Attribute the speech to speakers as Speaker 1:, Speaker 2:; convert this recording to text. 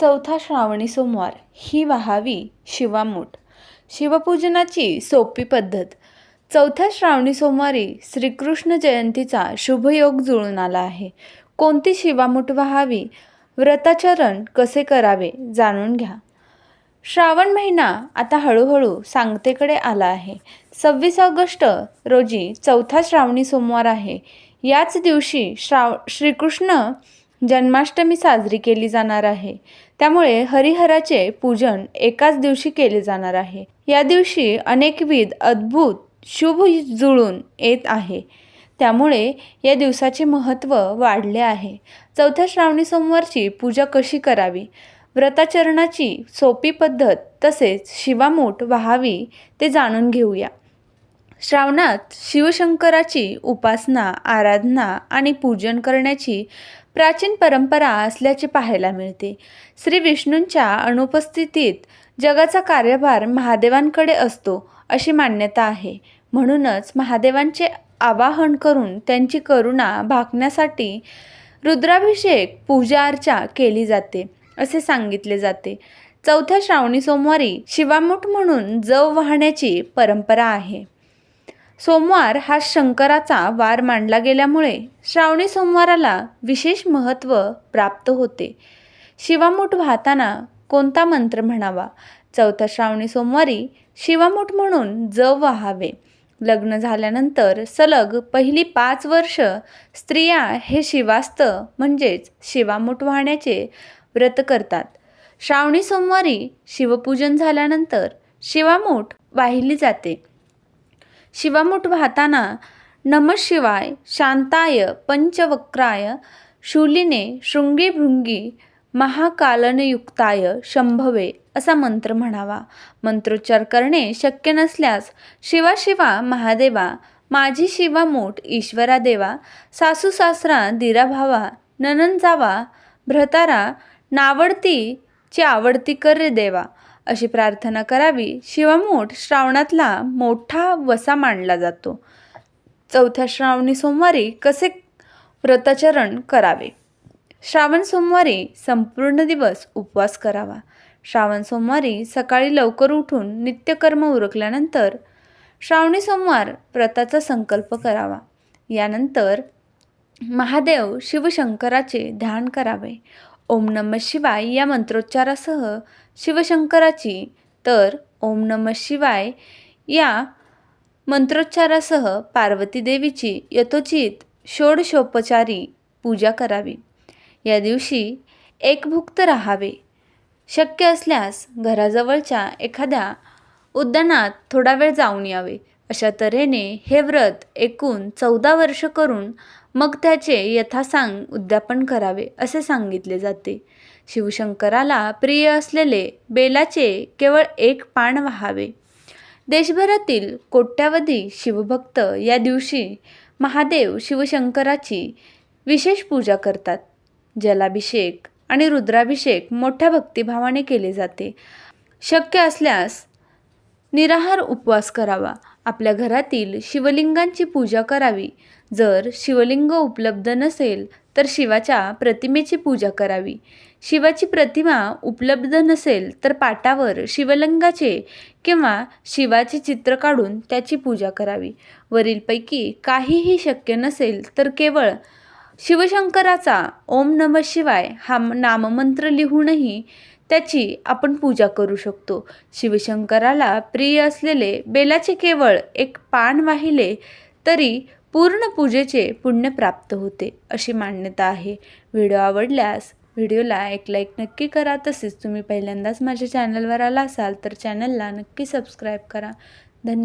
Speaker 1: चौथा श्रावणी सोमवार. ही व्हावी शिवामूठ. शिवपूजनाची सोपी पद्धत. चौथ्या श्रावणी सोमवारी श्रीकृष्ण जयंतीचा शुभयोग जुळून आला आहे. कोणती शिवामूठ व्हावी? व्रताचरण कसे करावे? जाणून घ्या. श्रावण महिना आता हळूहळू सांगतेकडे आला आहे. सव्वीस ऑगस्ट रोजी चौथा श्रावणी सोमवार आहे. याच दिवशी श्राव श्रीकृष्ण जन्माष्टमी साजरी केली जाणार आहे. त्यामुळे हरिहराचे पूजन एकाच दिवशी केले जाणार आहे. या दिवशी अनेकविध अद्भुत शुभ जुळून येत आहे. त्यामुळे या दिवसाचे महत्त्व वाढले आहे. चौथ्या श्रावणी सोमवारची पूजा कशी करावी? व्रताचरणाची सोपी पद्धत तसेच शिवामूठ व्हावी ते जाणून घेऊया. श्रावणात शिवशंकराची उपासना आराधना आणि पूजन करण्याची प्राचीन परंपरा असल्याचे पाहायला मिळते. श्री विष्णूंच्या अनुपस्थितीत जगाचा कार्यभार महादेवांकडे असतो अशी मान्यता आहे. म्हणूनच महादेवांचे आवाहन करून त्यांची करुणा भागण्यासाठी रुद्राभिषेक पूजा अर्चा केली जाते असे सांगितले जाते. चौथ्या श्रावणी सोमवारी शिवामूठ म्हणून जव वाहण्याची परंपरा आहे. सोमवार हा शंकराचा वार मानला गेल्यामुळे श्रावणी सोमवाराला विशेष महत्त्व प्राप्त होते. शिवामूठ वाहताना कोणता मंत्र म्हणावा? चौथ्या श्रावणी सोमवारी शिवामूठ म्हणून जव वाहावे. लग्न झाल्यानंतर सलग पहिली पाच वर्ष स्त्रिया हे शिवास्त म्हणजेच शिवामूठ वाहण्याचे व्रत करतात. श्रावणी सोमवारी शिवपूजन झाल्यानंतर शिवामूठ वाहिली जाते. शिवामूठ वाहताना नमशिवाय शांताय पंचवक्राय शूलिने शृंगीभृंगी महाकालनयुक्ताय शंभवे असा मंत्र म्हणावा. मंत्रोच्चार करणे शक्य नसल्यास शिवा शिवा महादेवा माझी शिवामूठ ईश्वरा देवा सासू सासरा दिरा भावा ननन जावा भ्रतारा नावडती ची आवडती कर रे देवा. अशी प्रार्थना करावी. शिवमूठ श्रावणातला मोठा वसा मानला जातो. चौथ्या श्रावणी सोमवारी कसे व्रताचरण करावे? श्रावण सोमवारी संपूर्ण दिवस उपवास करावा. श्रावण सोमवारी सकाळी लवकर उठून नित्यकर्म उरकल्यानंतर श्रावणी सोमवार व्रताचा संकल्प करावा. यानंतर महादेव शिवशंकराचे ध्यान करावे. ओम नम शिवाय या मंत्रोच्चारासह शिवशंकराची तर ओम नम शिवाय या मंत्रोच्चारासह पार्वती देवीची यथोचित षोडशोपचारी पूजा करावी. या दिवशी एकभुक्त राहावे. शक्य असल्यास घराजवळच्या एखाद्या उद्यानात थोडा वेळ जाऊन यावे. अशा तऱ्हेने हे व्रत एकूण चौदा वर्ष करून मग त्याचे यथासांग उद्यापन करावे असे सांगितले जाते. शिवशंकराला प्रिय असलेले बेलाचे केवळ एक पान व्हावे. देशभरातील कोट्यावधी शिवभक्त या दिवशी महादेव शिवशंकराची विशेष पूजा करतात. जलाभिषेक आणि रुद्राभिषेक मोठ्या भक्तिभावाने केले जाते. शक्य असल्यास निराहार उपवास करावा. आपल्या घरातील शिवलिंगांची पूजा करावी. जर शिवलिंग उपलब्ध नसेल तर शिवाच्या प्रतिमेची पूजा करावी. शिवाची प्रतिमा उपलब्ध नसेल तर पाटावर शिवलिंगाचे किंवा शिवाचे चित्र काढून त्याची पूजा करावी. वरीलपैकी काहीही शक्य नसेल तर केवळ शिवशंकराचा ओम नम शिवाय हा नाममंत्र लिहूनही त्याची आपण पूजा करू शकतो. शिवशंकराला प्रिय असलेले बेलाचे केवळ एक पान वाहिले तरी पूर्ण पूजेचे पुण्य प्राप्त होते अशी मान्यता आहे. व्हिडिओ आवडल्यास व्हिडिओला एक लाईक नक्की करा. तसेच तुम्ही पहिल्यांदाच माझ्या चॅनलवर आला असाल तर चॅनलला नक्की सबस्क्राईब करा. धन्यवाद.